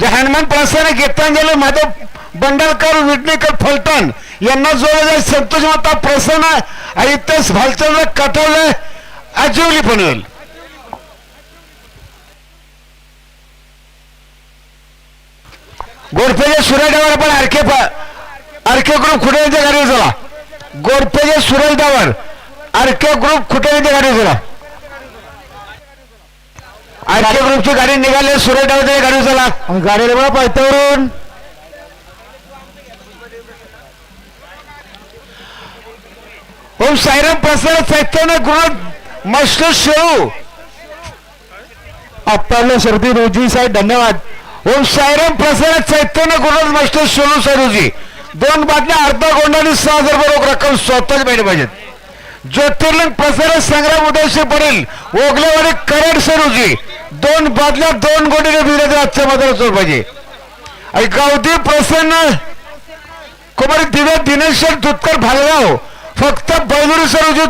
जे हनुमान प्रसन्न गीतांजली माधव बंडलकर विटणेकर फलटण यांना जोडले संतोष माता प्रसन्न आयुक्त भालचंद्र कटवले अजिवली पनवेल सुरेश सुरेडावर पण आरके आरके ग्रुप खुटेच्या गाडी चला. Suresh Dawar R K group खुटेच्या गाडी चला. आरके ग्रुपची गाडी निघाली सुरेडावर गाडी चला. गाडीला बघा पायथ्यावरून. ओम साईराम प्रसाद चैतन्य गुरु मस्त शेळू आपल्या शर्दी रोजी साहेब धन्यवाद. ओम साईराम प्रसाद चैतन्य गुरु मस्त शेळू सरूजी दोन बाटल्या अर्धा गोंडाने सहा हजार रुपये रोख रक्कम स्वतःच मिळली पाहिजेत. ज्योतिर्लिंग प्रसाद संग्राम उदयशी पडेल. ओगलेवाडी करड सरूजी. दोन बादल्या दोन गोटीने बिराचे आजच्या मात्र पाहिजे. आणि गावदी प्रसन्न कुमारी दिव्या दिनेश्वर दुतकर भालगाव फक्त बैलुरी सरूजी